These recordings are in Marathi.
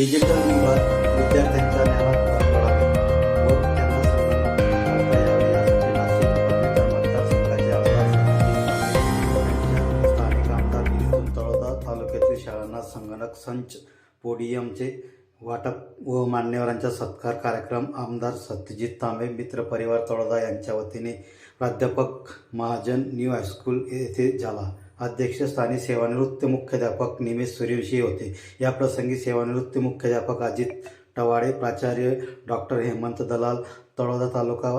डिजिटल विभाग विद्यार्थ्यांच्या ज्ञानात भर पडावे व त्यांना यावे यासाठी नाशिक पदवीधर मतदारसंघाचे आमदार स्थानिक आमदार नितीन तळोदा तालुक्यातील शाळांना संगणक संच पोडियमचे वाटप व मान्यवरांचा सत्कार कार्यक्रम आमदार सत्यजित तांबे मित्र परिवार तळोदा यांच्या वतीने प्राध्यापक महाजन न्यू हायस्कूल येथे झाला अध्यक्षस्थानी सेवानिवृत्त मुख्याध्यापक निमेश सूर्यवंशी होते. या प्रसंगी सेवानिवृत्त मुख्याध्यापक अजित टवाडे प्राचार्य डॉक्टर हेमंत दलाल तळोदा तालुका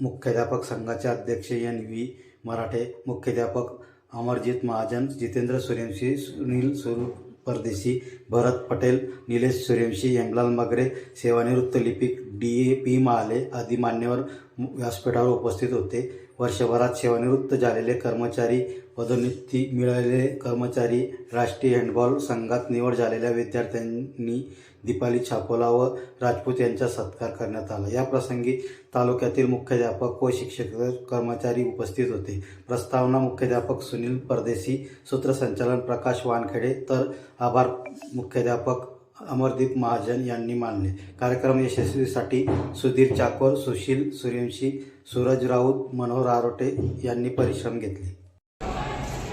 मुख्याध्यापक संघाचे अध्यक्ष एन व्ही मराठे मुख्याध्यापक अमरजित महाजन जितेंद्र सूर्यवंशी सुनील सुरू परदेशी भरत पटेल निलेश सूर्यवंशी यमलाल मगरे सेवानिवृत्त लिपिक डी ए पी महाले आदी मान्यवर व्यासपीठावर उपस्थित होते. वर्षभरात सेवानिवृत्त झालेले कर्मचारी पदोन्नती मिळालेले कर्मचारी राष्ट्रीय हँडबॉल संघात निवड झालेल्या विद्यार्थ्यांनी दीपाली छापोला व राजपूत यांचा सत्कार करण्यात आला. या प्रसंगी तालुक्यातील मुख्याध्यापक व शिक्षक कर्मचारी उपस्थित होते. प्रस्तावना मुख्याध्यापक सुनील परदेशी सूत्रसंचालन प्रकाश वानखेडे तर आभार मुख्याध्यापक अमरदीप महाजन यांनी मानले. कार्यक्रम यशस्वीसाठी सुधीर चाकोर सुशील सूर्यवंशी सूरज राऊत मनोहर आरोटे यांनी परिश्रम घेतले.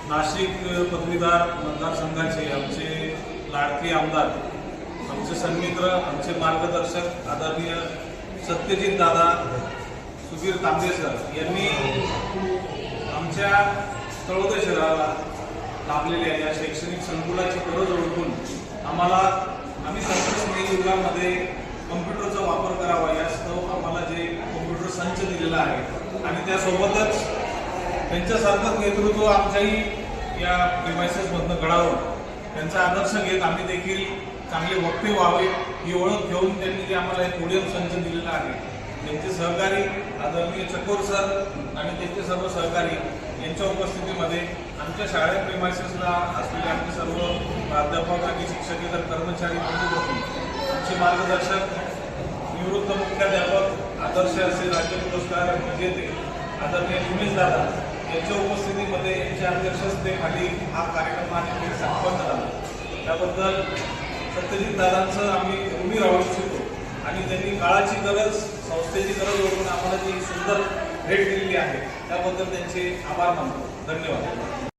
नाशिक पदवीधर मतदारसंघाचे आमचे लाडके आमदार आमचे सन्मित्र आमचे मार्गदर्शक आदरणीय सत्यजित दादा सुधीर तांबे सर यांनी आमच्या तळोदे शहराला लाभलेल्या या शैक्षणिक संकुलाची गरज ओळखून आम्हाला आम्ही तंत्रज्ञान युगामध्ये कम्प्युटरचा वापर करावा यास्तव आम्हाला जे कम्प्युटर संच दिलेला आहे. आणि त्यासोबतच त्यांच्यासारखंच नेतृत्व आमच्याही या प्रिमायसेसमधनं घडावं. त्यांचा आदर्श घेत आम्ही देखील चांगले वक्ते व्हावे ही ओळख घेऊन त्यांनी जे आम्हाला एक पोडियम संच दिलेला आहे. त्यांचे सहकारी आदरणीय चकोर सर आणि त्यांचे सर्व सहकारी यांच्या उपस्थितीमध्ये आमच्या शाळेत प्रिमायसेसला असलेले आमचे सर्व प्राध्यापक आणि शिक्षकेतर कर्मचारी मंजूर आमचे मार्गदर्शक निवृत्त मुख्याध्यापक आदर्श असे राज्य पुरस्कार विजेते आदरणीय निमेश दादा यांच्या उपस्थितीमध्ये यांच्या अध्यक्षतेखाली हा कार्यक्रम आणि संपन्न झाला. त्याबद्दल सत्यजित दादांचं आम्ही ऋणी राहू इच्छितो आणि त्यांनी काळाची गरज संस्थेची गरज ओळखून आम्हाला जी सुंदर भेट दिलेली आहे. त्याबद्दल त्यांचे आभार मानतो. धन्यवाद.